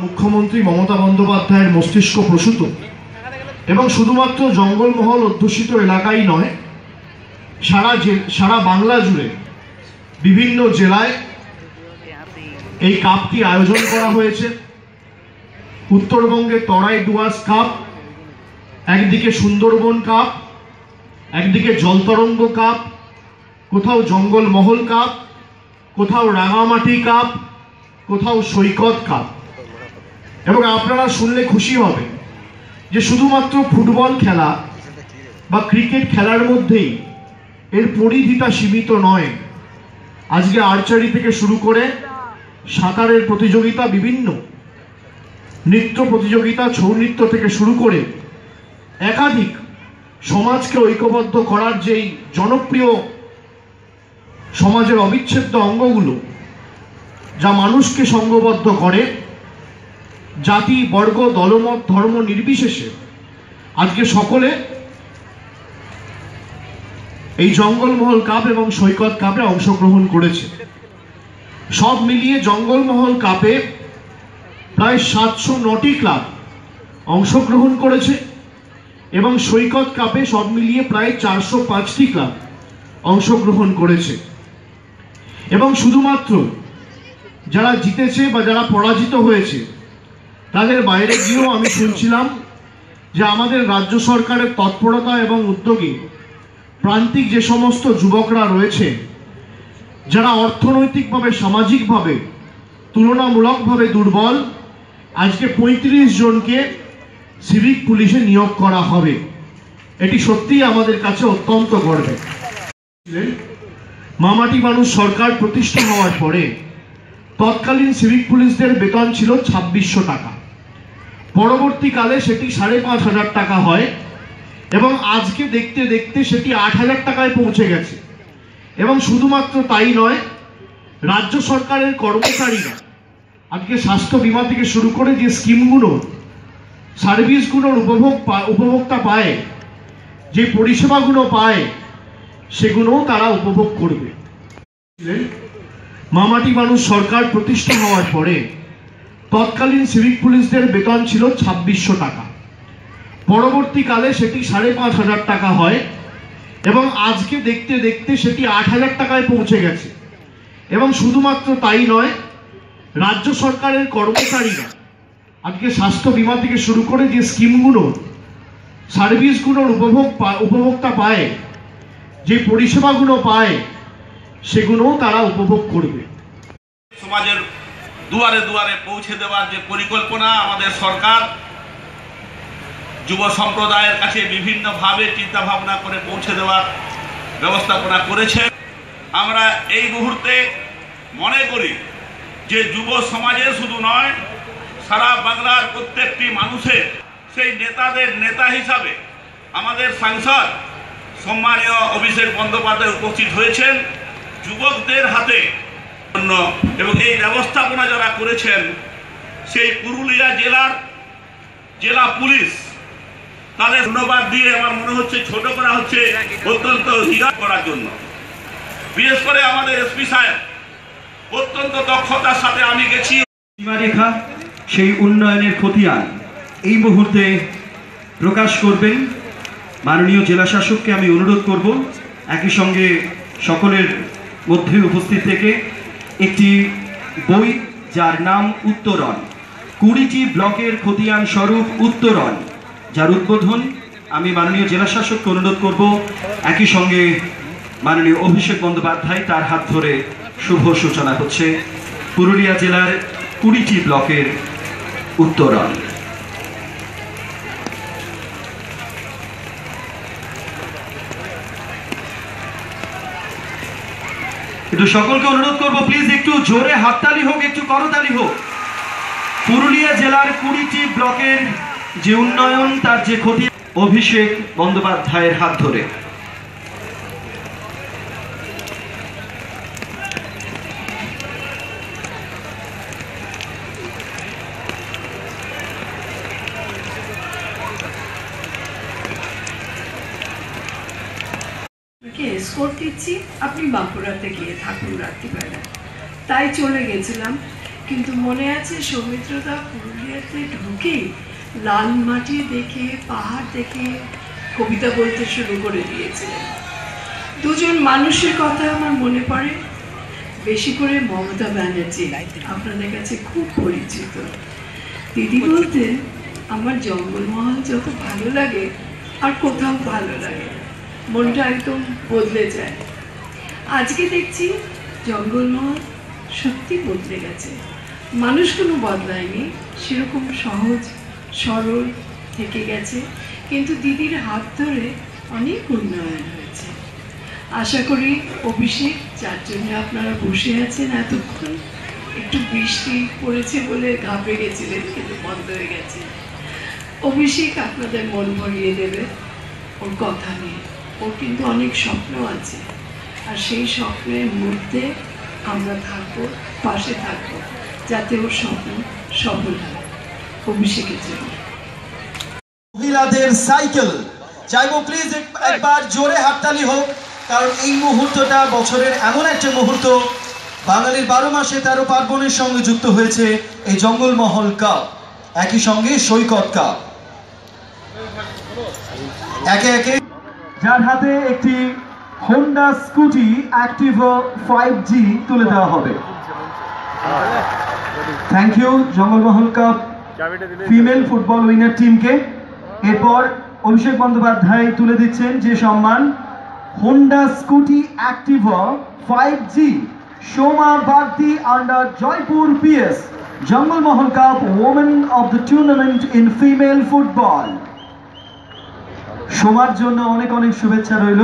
মুখ্যমন্ত্রী মমতা বন্দ্যোপাধ্যায়ের মস্তিষ্ক প্রসূত। এবং শুধুমাত্র জঙ্গলমহল অধ্যুষিত এলাকাই নয়, সারা সারা বাংলা জুড়ে বিভিন্ন জেলায় এই কাপটি আয়োজন করা হয়েছে। উত্তরবঙ্গে তরাই ডুয়ার্স কাপ, একদিকে সুন্দরবন কাপ, একদিকে জলতরঙ্গ কাপ, কোথাও জঙ্গলমহল কাপ, কোথাও রাঙামাটি কাপ, কোথাও সৈকত কাপ। এবং আপনারা শুনলে খুশি হবেন যে শুধুমাত্র ফুটবল খেলা বা ক্রিকেট খেলার মধ্যেই এর পরিধিটা সীমিত নয়। আজকে আর্চারি থেকে শুরু করে সাঁতারের প্রতিযোগিতা, বিভিন্ন নৃত্য প্রতিযোগিতা, ছৌ নৃত্য থেকে শুরু করে একাধিক সমাজকে ঐক্যবদ্ধ করার যেই জনপ্রিয় সমাজের অবিচ্ছেদ্য অঙ্গগুলো, যা মানুষকে সঙ্গবদ্ধ করে জাতি, বর্গ, দলমত, ধর্ম নির্বিশেষে আজকে সকলে এই জঙ্গলমহল কাপ এবং সৈকত কাপে অংশগ্রহণ করেছে। সব মিলিয়ে জঙ্গলমহল কাপে প্রায় সাতশো নটি ক্লাব অংশগ্রহণ করেছে এবং সৈকত কাপে সব মিলিয়ে প্রায় চারশো পাঁচটি ক্লাব অংশগ্রহণ করেছে। এবং শুধুমাত্র যারা জিতেছে বা যারা পরাজিত হয়েছে তাদের বাইরে গিয়েও আমি শুনছিলাম যে আমাদের রাজ্য সরকারের তৎপরতা এবং উদ্যোগে প্রান্তিক যে সমস্ত যুবকরা রয়েছে, যারা অর্থনৈতিকভাবে, সামাজিকভাবে তুলনামূলকভাবে দুর্বল, আজকে পঁয়ত্রিশ জনকে সিভিক পুলিশে নিয়োগ করা হবে। এটি সত্যিই আমাদের কাছে অত্যন্ত ছিলেন মামাটি মানুষ সরকার প্রতিষ্ঠা হওয়ার পরে তৎকালীন সিভিক পুলিশদের বেতন ছিল ছাব্বিশশো টাকা। পরবর্তীকালে সেটি সাড়ে পাঁচ হাজার টাকা হয় এবং আজকে দেখতে দেখতে সেটি আট হাজার টাকায় পৌঁছে গেছে। এবং শুধুমাত্র তাই নয়, রাজ্য সরকারের কর্মচারীরা, আজকে স্বাস্থ্য বীমা থেকে শুরু করে যে স্কিমগুলো, সার্ভিসগুলোর উপভোগ উপভোক্তা পায়, যে পরিষেবাগুলো পায়, সেগুলোও তারা উপভোগ করবে। মামাটি মানুষ সরকার প্রতিষ্ঠা হওয়ার পরে তৎকালীন সিভিক পুলিশদের বেতন ছিল ছাব্বিশশো টাকা। পরবর্তীকালে সেটি সাড়ে পাঁচ হাজার টাকা হয় এবং আজকে দেখতে দেখতে সেটি আট হাজার টাকায় পৌঁছে গেছে। এবং শুধুমাত্র তাই নয়, রাজ্য সরকারের কর্মচারীরা, আজকে স্বাস্থ্য বীমা থেকে শুরু করে যে স্কিমগুলো, সার্ভিসগুলোর উপভোগ উপভোক্তা পায়, যে পরিষেবাগুলো পায়, সেগুলোও তারা উপভোগ করবে। সমাজের দুয়ারে দুয়ারে পৌঁছে দেওয়ার যে পরিকল্পনা আমাদের সরকার, যুব সম্প্রদায়ের কাছে বিভিন্নভাবে চিন্তা ভাবনা করে পৌঁছে দেওয়ার ব্যবস্থাপনা করেছে। আমরা এই মুহূর্তে মনে করি যে যুব সমাজে শুধু নয়, সারা বাংলার প্রত্যেকটি মানুষের সেই নেতাদের নেতা হিসাবে আমাদের সাংসদ সম্মানীয় অভিষেক বন্দ্যোপাধ্যায় উপস্থিত হয়েছেন। যুবকদের হাতে এবং এই ব্যবস্থাপনা যারা করেছেন, সেই পুরুলিয়া জেলার জেলা পুলিশ, তাদের ধন্যবাদ দিয়ে আমার মনে হচ্ছে ছোট করা হচ্ছে অত্যন্ত হীরা করার জন্য। বিশেষ করে আমাদের এসপি সাহেব, অত্যন্ত দক্ষতার সাথে আমি গেছি। সীমারেখা, সেই উন্নয়নের খতিয়ান। এই মুহূর্তে প্রকাশ করবেন মাননীয় জেলা শাসককে আমি অনুরোধ করব, একই সঙ্গে সকলের মধ্যে উপস্থিত থেকে একটি বই যার নাম উত্তরণ। কুড়িটি ব্লকের খতিয়ান স্বরূপ উত্তরণ, যার উদ্বোধন আমি মাননীয় জেলাশাসককে অনুরোধ করব। একই সঙ্গে মাননীয় অভিষেক বন্দ্যোপাধ্যায় তার হাত ধরে শুভ সূচনা হচ্ছে। পুরুলিয়া জেলার কুড়িটি ব্লকের উত্তরণ। একটু সকলকে অনুরোধ করব প্লিজ একটু জোরে হাততালি হোক, একটু করতালি হোক। পুরুলিয়া জেলার কুড়িটি ব্লকের যে উন্নয়ন, তার যে ক্ষতি, অভিষেক বন্দ্যোপাধ্যায়ের হাত ধরে। দিচ্ছি, আপনি বাঁকুড়াতে গিয়ে থাকুন রাত্রিবেলা। তাই চলে গেছিলাম, কিন্তু মনে আছে সৌমিত্রদা পুরুলিয়াতে ঢুকে লাল মাটি দেখে, পাহাড় দেখে কবিতা বলতে শুরু করে দিয়েছিলেন। দুজন মানুষের কথা আমার মনে পড়ে। বেশি করে মমতা ব্যানার্জি, আপনাদের কাছে খুব পরিচিত। দিদি বলতেন, আমার জঙ্গলমহল যত ভালো লাগে, আর কোথাও ভালো লাগে না। মনটা একদম বদলে যায়। আজকে দেখছি জঙ্গলমহল সত্যি বদলে গেছে। মানুষ কোনো বদলায়নি, সেরকম সহজ, সরল থেকে গেছে। কিন্তু দিদির হাত ধরে অনেক উন্নয়ন হয়েছে। আশা করি অভিষেক যার জন্য আপনারা বসে আছেন এতক্ষণ। একটু বৃষ্টি পড়েছে বলে ঘাবড়ে গেছিলেন কিন্তু বন্ধ হয়ে গেছে। অভিষেক আপনাদের মন ভরিয়ে দেবে ওর কথা নিয়ে। ওর কিন্তু অনেক স্বপ্ন আছে। আর সেই স্বপ্নের মধ্যে আমরা থাকব, পাশে থাকব, যাতে ওর স্বপ্ন সফল হয়। অভিষেকের জন্য। মহিলাদের সাইকেল। চাইব প্লিজ একবার জোরে হাততালি হোক, কারণ এই মুহূর্তটা বছরের এমন একটা মুহূর্ত। বাঙালির বারো মাসে তেরো পার্বণের সঙ্গে যুক্ত হয়েছে এই জঙ্গলমহল কাপ একই সঙ্গে সৈকত কাপ একে একে যার হাতে একটি Honda scooty Activa five G তুলে দেওয়া হবে। Thank you Jangalmahal cup female football winner টিমকে এরপর অভিষেক বন্দ্যোপাধ্যায় তুলে দিচ্ছেন যে সম্মান Honda scooty Activa five G Soma Bagdi under Joypur PS Jangalmahal cup women of the tournament in female football সোমার জন্য অনেক অনেক শুভেচ্ছা রইল।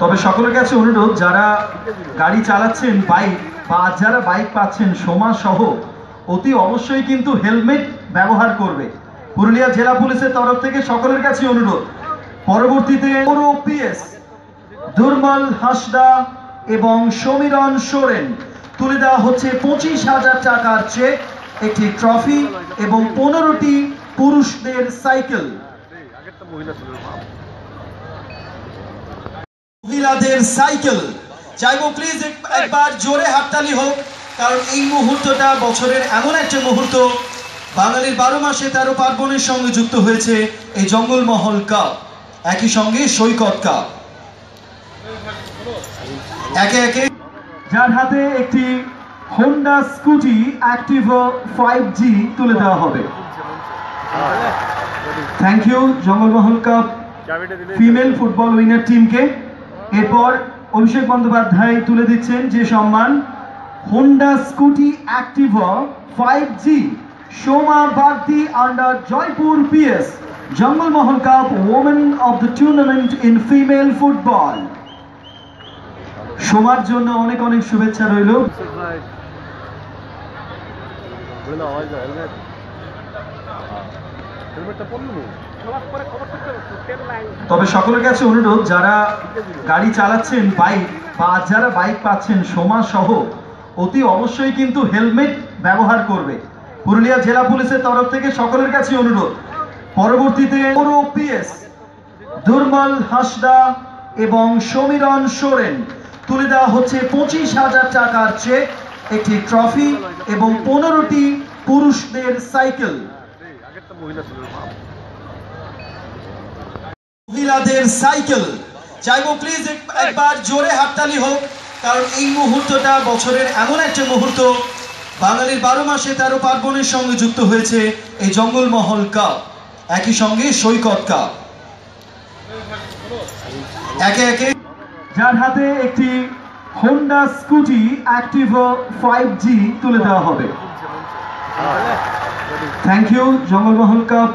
তবে সকলের কাছে অনুরোধ, যারা গাড়ি চালাচ্ছেন, বাইক, বা যারা বাইক পাচ্ছেন সোমা সহ, অতি অবশ্যই কিন্তু হেলমেট ব্যবহার করবে। পুরুলিয়া জেলা পুলিশের তরফ থেকে সকলের কাছে অনুরোধ। পরবর্তীতে পিএস দুর্বল হাসদা এবং সমীরণ সোরেন। তুলে দেওয়া হচ্ছে পঁচিশ হাজার টাকার চেক, একটি ট্রফি এবং পনেরোটি পুরুষদের সাইকেল। মহিলাদের সাইকেল। চাইব প্লিজ একবার জোরে হাততালি হোক, কারণ এই মুহূর্তটা বছরের এমন একটা মুহূর্ত। বাঙালির বারো মাসে তেরো পার্বণের সঙ্গে যুক্ত হয়েছে এই জঙ্গলমহল কাপ। একই সঙ্গে সৈকত কাপ। একে একে যার হাতে একটি Honda scooty Activa five G তুলে দেওয়া হবে। Thank you Jangalmahal cup female football winner টিমকে এরপর অভিষেক বন্দ্যোপাধ্যায় তুলে দিচ্ছেন যে সম্মান Honda scooty Activa five G Soma Bagdi under Joypur PS Jangalmahal cup women of the tournament in female football সোমার জন্য অনেক অনেক শুভেচ্ছা রইল। তবে সকলের কাছে অনুরোধ, যারা গাড়ি চালাচ্ছেন, বাইক, বা যারা বাইক পাচ্ছেন সোমা সহ, অতি অবশ্যই কিন্তু হেলমেট ব্যবহার করবে। পুরুলিয়া জেলা পুলিশের তরফ থেকে সকলের কাছে অনুরোধ। পরবর্তীতে পিএস দুর্বল হাসদা এবং সমীরণ সোরেন। তুলে দেওয়া হচ্ছে পঁচিশ হাজার টাকার চেক, একটি ট্রফি এবং পনেরোটি পুরুষদের সাইকেল। মহিলাদের সাইকেল। চাইব প্লিজ একবার জোরে হাততালি হোক, কারণ এই মুহূর্তটা বছরের এমন একটা মুহূর্ত। বাঙালির বারো মাসে তেরো পার্বণের সঙ্গে যুক্ত হয়েছে এই জঙ্গলমহল কাপ। একই সঙ্গে সৈকত কাপ। একে একে যার হাতে একটি Honda scooty Activa five G তুলে দেওয়া হবে। Thank you Jangalmahal cup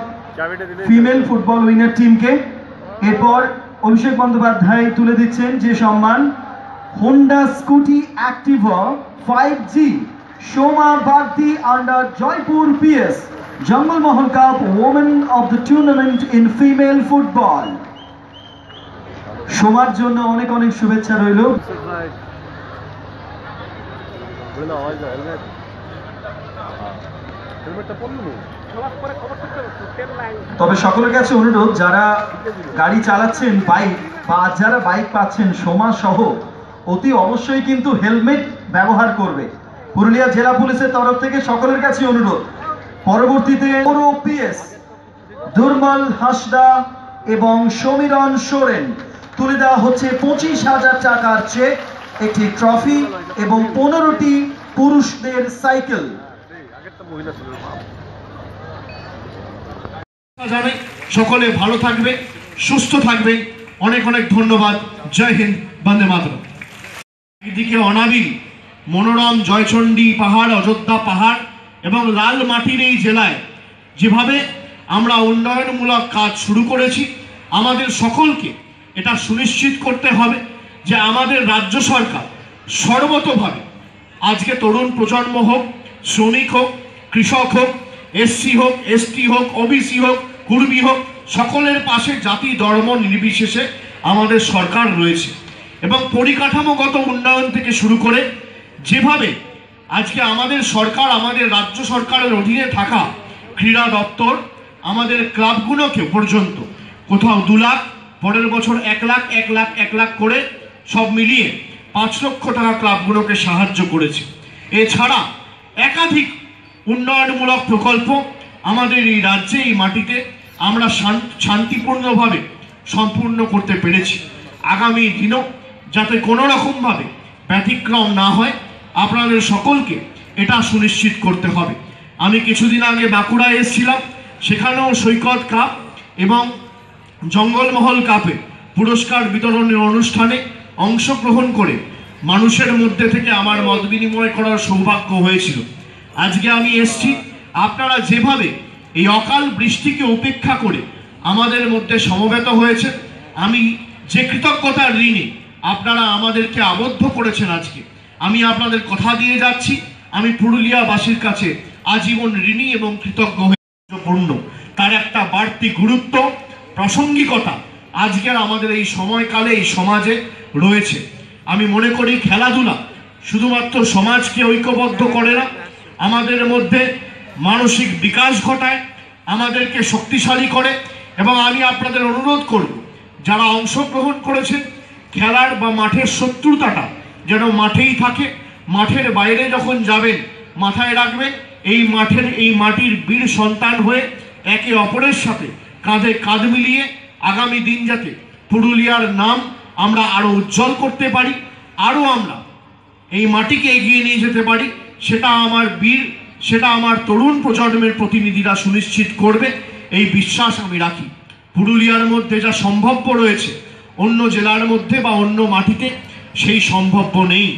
female football winner টিমকে এরপর অভিষেক বন্দ্যোপাধ্যায় তুলে দিচ্ছেন যে সম্মান Honda scooty Activa five G Soma Bagdi under Joypur PS Jangalmahal cup women of the tournament in female football সোমার জন্য অনেক অনেক শুভেচ্ছা রইল। তবে সকলের কাছে অনুরোধ, যারা গাড়ি চালাচ্ছেন বাইক বা যারা বাইক পাচ্ছেন, সোমা সহ, অতি অবশ্যই কিন্তু হেলমেট ব্যবহার করবে। পুরুলিয়া জেলা পুলিশের তরফ থেকে সকলের কাছে অনুরোধ। পরবর্তীতে পিএস দুর্মল হাসদা এবং সমীরণ সোরেন। তুলে দেওয়া হচ্ছে পঁচিশ হাজার টাকার চেক, একটি ট্রফি এবং পনেরোটি পুরুষদের সাইকেল। সকলে ভালো থাকবে, সুস্থ থাকবে। অনেক অনেক ধন্যবাদ। জয় হিন্দ, বন্দে মাতরম। এদিকে অনাবিল মনোরম জয়চণ্ডী পাহাড়, অযোধ্যা পাহাড় এবং লাল মাটির এই জেলায় যেভাবে আমরা উন্নয়নমূলক কাজ শুরু করেছি, আমাদের সকলকে এটা সুনিশ্চিত করতে হবে যে আমাদের রাজ্য সরকার সর্বতভাবে আজকে তরুণ প্রজন্ম হোক, শ্রমিক হোক, কৃষক হোক, এসসি হোক, এসটি হোক, ওবিসি হোক, কুর্মী হোক, সকলের পাশে জাতি, ধর্ম নির্বিশেষে আমাদের সরকার রয়েছে। এবং পরিকাঠামোগত উন্নয়ন থেকে শুরু করে যেভাবে আজকে আমাদের সরকার, আমাদের রাজ্য সরকারের অধীনে থাকা ক্রীড়া দপ্তর, আমাদের ক্লাবগুলোকে পর্যন্ত কোথাও দু লাখ পরের বছর এক লাখ এক লাখ এক লাখ করে সব মিলিয়ে পাঁচ লক্ষ টাকা ক্লাবগুলোকে সাহায্য করেছে। এছাড়া একাধিক উন্নয়নমূলক প্রকল্প আমাদের এই রাজ্যে, এই মাটিতে আমরা শান্তিপূর্ণভাবে সম্পূর্ণ করতে পেরেছি। আগামী দিনও যাতে কোনো রকমভাবে ব্যতিক্রম না হয়, আপনাদের সকলকে এটা সুনিশ্চিত করতে হবে। আমি কিছুদিন আগে বাঁকুড়ায় এসেছিলাম, সেখানেও সৈকত কাপ এবং জঙ্গলমহল কাপে পুরস্কার বিতরণের অনুষ্ঠানে অংশগ্রহণ করে মানুষের মধ্যে থেকে আমার মত বিনিময় করার সৌভাগ্য হয়েছিল। আজকে আমি এসছি, আপনারা যেভাবে এই অকাল বৃষ্টিকে উপেক্ষা করে আমাদের মধ্যে সমবেত হয়েছে আমি যে কৃতজ্ঞতার ঋণে আপনারা আমাদেরকে আবদ্ধ করেছেন আজকে, আমি আপনাদের কথা দিয়ে যাচ্ছি, আমি পুরুলিয়াবাসীর কাছে আজীবন ঋণী এবং কৃতজ্ঞ হয়ে গুরুত্বপূর্ণ তার একটা বাড়তি গুরুত্ব প্রাসঙ্গিকতা আজকের আমাদের এই সময়কালে, এই সমাজে রয়েছে। আমি মনে করি খেলাধুলা শুধুমাত্র সমাজকে ঐক্যবদ্ধ করে না, আমাদের মধ্যে মানসিক বিকাশ ঘটায়, আমাদেরকে শক্তিশালী করে এবং আমি আপনাদের অনুরোধ করব, যারা অংশগ্রহণ করেছেন, খেলার বা মাঠের শত্রুতাটা যেন মাঠেই থাকে, মাঠের বাইরে যখন যাবেন, মাথায় রাখবেন, এই মাঠের, এই মাটির বীর সন্তান হয়ে একে অপরের সাথে কাঁধে কাঁধ মিলিয়ে আগামী দিন যাতে পুরুলিয়ার নাম আমরা আরও উজ্জ্বল করতে পারি, আরও আমরা এই মাটিকে এগিয়ে নিয়ে যেতে পারি, সেটা আমার বীর, সেটা আমার তরুণ প্রজন্মের প্রতিনিধিরা সুনিশ্চিত করবে, এই বিশ্বাস আমি রাখি। পুরুলিয়ার মধ্যে যা সম্ভাব্য রয়েছে, অন্য জেলার মধ্যে বা অন্য মাটিতে সেই সম্ভাব্য নেই।